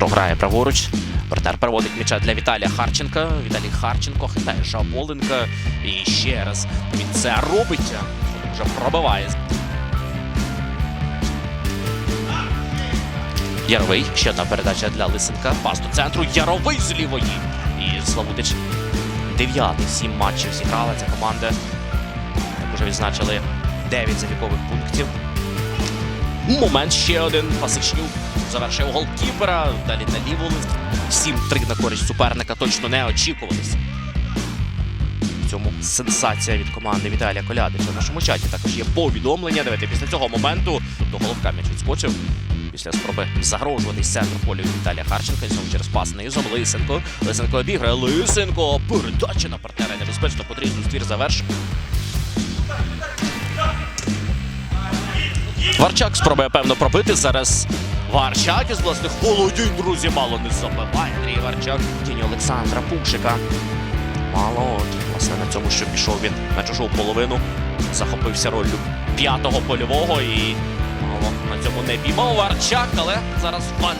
грає праворуч. Вратар переводить м'яча для Віталія Харченка. Віталій Харченко хитає Жаболенка. І ще раз він це робить. Вже пробиває. Яровий. Ще одна передача для Лисенка. Пас до центру. Яровий з лівої. І Славутич. Дев'ятий сім матчів зіграла ця команда. Як вже відзначили 9 залікових пунктів. Момент ще один. Пасичнюк завершив голкіпера. Далі на ліву. 7-3 на користь суперника точно не очікувалися. В цьому сенсація від команди Віталія Колядича. В нашому чаті також є повідомлення. Давайте після цього моменту до головка м'яч відскочив. Після спроби загрожувати з центру полю Віталія Харченка. Знову через пас низом. Лисенко. Лисенко обіграє. Лисенко. Передача на партнера. Небезпечно потрібно ствір завершив. Варчак спробує певно пробити. Зараз Варчак із власних володінь, друзі, мало не забиває. Андрій Варчак. Тінь Олександра Пупшика. Мало. Власне, на цьому, що пішов він на чужу половину. Захопився ролью п'ятого польового і мало на цьому не піймав Варчак, але зараз фан.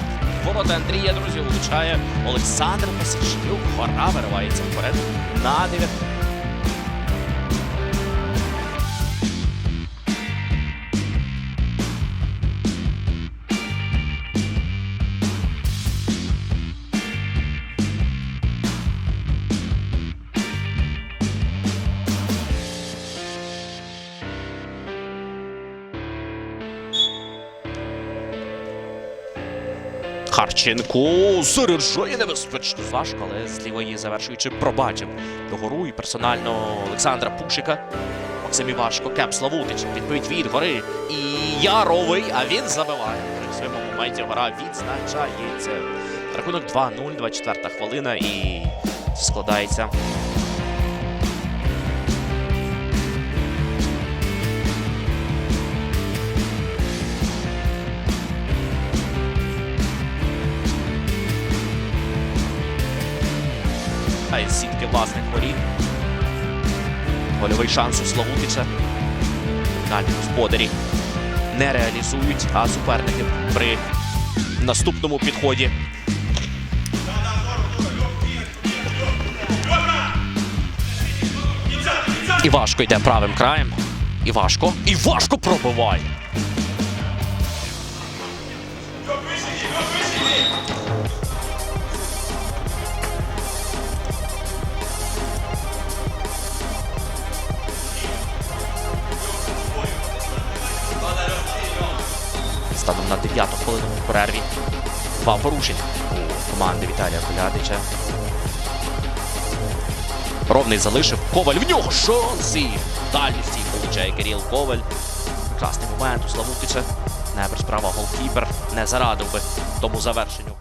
Ворота Андрія, друзі, влучає Олександр Пасічнюк. Гора виривається вперед на 9. Харченко заряджає небезпечно. Важко, але з лівої завершуючи пробачив догору і персонально Олександра Пушика. Максим Івашко, Кеп Славутич, відповідь від гори. І Яровий, а він забиває. В своєму моменті гора відзначається. Рахунок 2-0, 24 хвилина і складається. А із сітки власних воріт. Гольовий шанс у Славутича. Далі господарі не реалізують, а суперники при наступному підході. І важко йде правим краєм. І важко. І важко пробиває. Станом на 9 хвилину в перерві. Два порушення у команди Віталія Колядича. Ровний залишив. Коваль в нього шанс і дальності получає Кирил Коваль. Прекрасний момент у Славутича. Небер справа голкіпер не зарадив би тому завершенню.